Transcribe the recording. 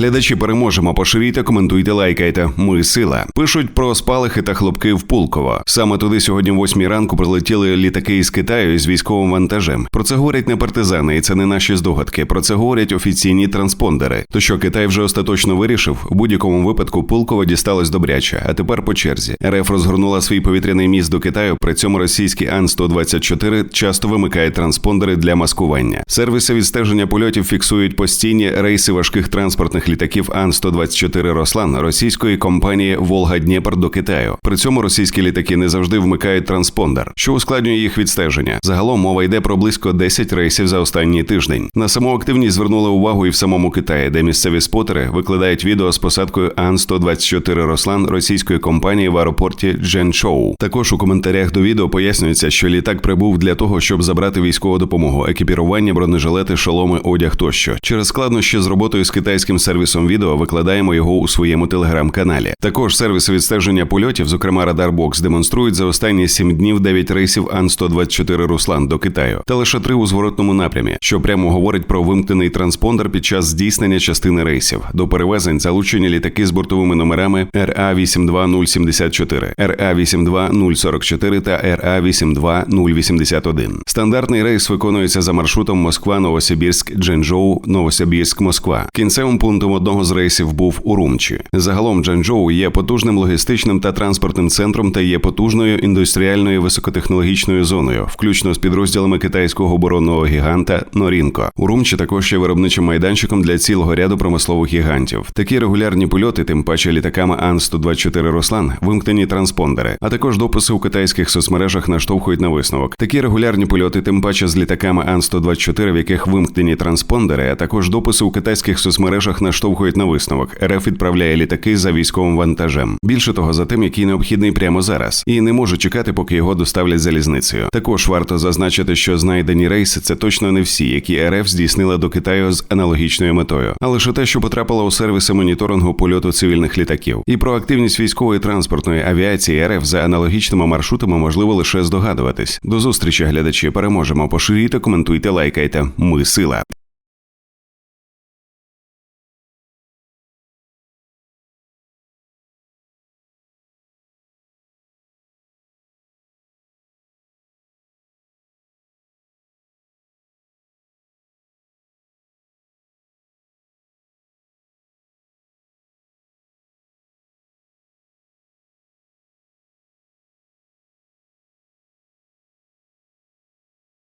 Глядачі переможемо. Поширюйте, коментуйте, лайкайте. Ми сила. Пишуть про спалахи та хлопки в Пулково. Саме туди сьогодні, в 8 ранку, прилетіли літаки із Китаю із військовим вантажем. Про це говорять не партизани, і це не наші здогадки. Про це говорять офіційні транспондери. То що Китай вже остаточно вирішив, в будь-якому випадку Пулково дісталось добряче. А тепер по черзі. РФ розгорнула свій повітряний міст до Китаю. При цьому російський Ан-124 часто вимикає транспондери для маскування. Сервіси відстеження польотів фіксують постійні рейси важких транспортних літаків Ан-124 Рослан російської компанії Волга Дніпр до Китаю. При цьому російські літаки не завжди вмикають транспондер, що ускладнює їх відстеження. Загалом мова йде про близько 10 рейсів за останній тиждень. На саму активність звернули увагу і в самому Китаї, де місцеві спотери викладають відео з посадкою Ан-124 Рослан російської компанії в аеропорті Дженчоу. Також у коментарях до відео пояснюється, що літак прибув для того, щоб забрати військову допомогу, екіпірування, бронежилети, шоломи, одяг тощо. Через складнощі з роботою з китайським сервісом відео викладаємо його у своєму телеграм-каналі. Також сервіси відстеження польотів, зокрема Радарбокс, демонструють за останні сім днів 9 рейсів Ан-124 Руслан до Китаю та лише три у зворотному напрямі, що прямо говорить про вимкнений транспондер під час здійснення частини рейсів. До перевезень залучені літаки з бортовими номерами РА 82074, РА 82044 та РА 82081. Стандартний рейс виконується за маршрутом Москва, Новосибірськ, Дженчжоу, Новосибірськ, Москва. Кінцевим пунктом одного з рейсів був Урумчі. Загалом Джанчжоу є потужним логістичним та транспортним центром та є потужною індустріальною високотехнологічною зоною, включно з підрозділами китайського оборонного гіганта Норінко. Урумчі також є виробничим майданчиком для цілого ряду промислових гігантів. Такі регулярні польоти, тим паче літаками Ан-124 Руслан, вимкнені транспондери, а також дописи у китайських соцмережах наштовхують на висновок. Такі регулярні польоти, тим паче з літаками Ан-124, в яких вимкнені транспондери, а також дописи у китайських соцмережах наштовхують на висновок. РФ відправляє літаки за військовим вантажем. Більше того, за тим, який необхідний прямо зараз, і не може чекати, поки його доставлять залізницею. Також варто зазначити, що знайдені рейси це точно не всі, які РФ здійснила до Китаю з аналогічною метою, а лише те, що потрапило у сервіси моніторингу польоту цивільних літаків. І про активність військової транспортної авіації РФ за аналогічними маршрутами можливо лише здогадуватись. До зустрічі, глядачі, переможемо. Поширюйте, коментуйте, лайкайте. Ми сила.